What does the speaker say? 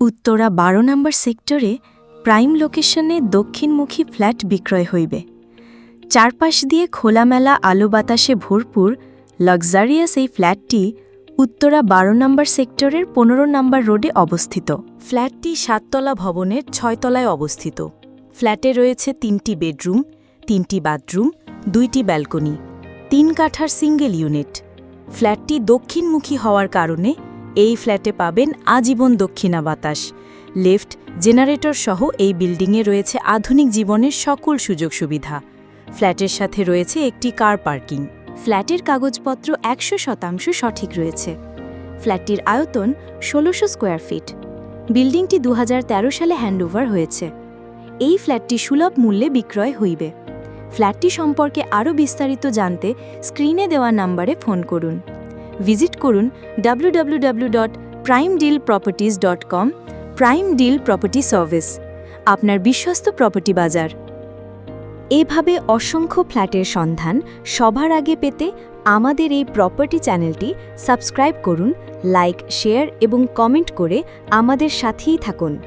উত্তরা বারো নম্বর সেক্টরে প্রাইম লোকেশনে দক্ষিণমুখী ফ্ল্যাট বিক্রয় হইবে। চারপাশ দিয়ে খোলামেলা আলো বাতাসে ভরপুর লাক্সারিয়াস এই ফ্ল্যাটটি উত্তরা বারো নম্বর সেক্টরের পনেরো নম্বর রোডে অবস্থিত। ফ্ল্যাটটি সাততলা ভবনের ছয়তলায় অবস্থিত। ফ্ল্যাটে রয়েছে তিনটি বেডরুম, তিনটি বাথরুম, দুইটি ব্যালকনি, তিন কাঠার সিঙ্গেল ইউনিট। ফ্ল্যাটটি দক্ষিণমুখী হওয়ার কারণে এই ফ্ল্যাটে পাবেন আজীবন দক্ষিণা বাতাস। লিফট, জেনারেটর সহ এই বিল্ডিংয়ে রয়েছে আধুনিক জীবনের সকল সুযোগ সুবিধা। ফ্ল্যাটের সাথে রয়েছে একটি কার পার্কিং। ফ্ল্যাটের কাগজপত্র একশো শতাংশ সঠিক রয়েছে। ফ্ল্যাটটির আয়তন ষোলোশো স্কোয়ার ফিট। বিল্ডিংটি দু হাজার তেরো সালে হ্যান্ডওভার হয়েছে। এই ফ্ল্যাটটি সুলভ মূল্যে বিক্রয় হইবে। ফ্ল্যাটটি সম্পর্কে আরও বিস্তারিত জানতে স্ক্রিনে দেওয়া নাম্বারে ফোন করুন। ভিজিট করুন www.primedealproperties.com prime deal property service আপনার বিশ্বস্ত প্রপার্টি বাজার। এভাবে অসংখ্য ফ্ল্যাটের সন্ধান সবার আগে পেতে আমাদের এই প্রপার্টি চ্যানেলটি সাবস্ক্রাইব করুন লাইক শেয়ার এবং কমেন্ট করে আমাদের সাথেই থাকুন।